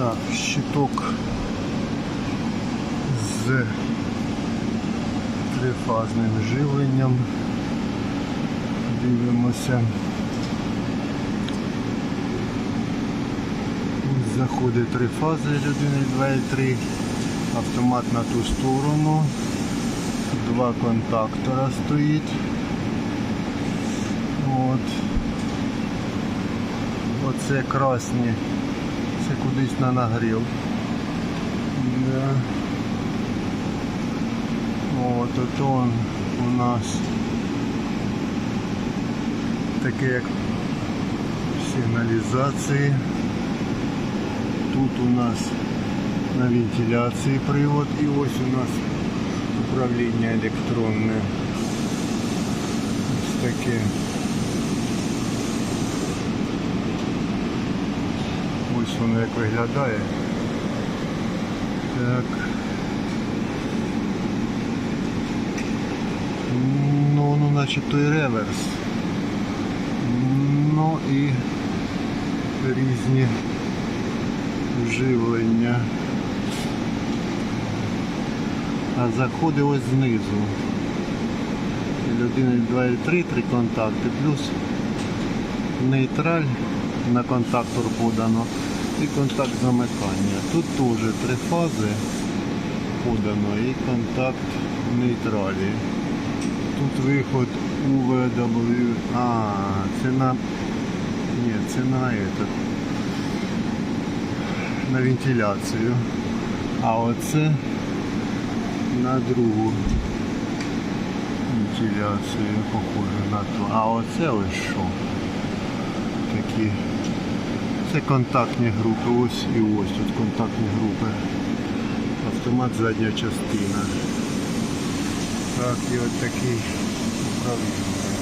Так, щиток з трифазним живленням. Дивимося. Заходить три фази 1, 2 і 3. Автомат на ту сторону. Два контактора стоїть. От. Оце красні. Це кудись на нагрів. Да. От, от он у нас таке як сигналізації. Тут у нас на вентиляції привод і ось у нас управління електронне. Ось таке. Воно як виглядає. Так. Ну, ну начебто і реверс. Ну і різні живлення. А заходи ось знизу. L1, L2, L3, три контакти, плюс нейтраль на контактор подано і контакт замикання. Тут теж три фази подано і контакт нейтралі. Тут виход UVW. А, це на... Ні, це на этот. На вентиляцію. А оце на другу вентиляцію, похоже на ту. А оце ось що? Такі. Це контактні групи, ось і ось тут контактні групи. Автомат задня частина. Так, і от такий управління.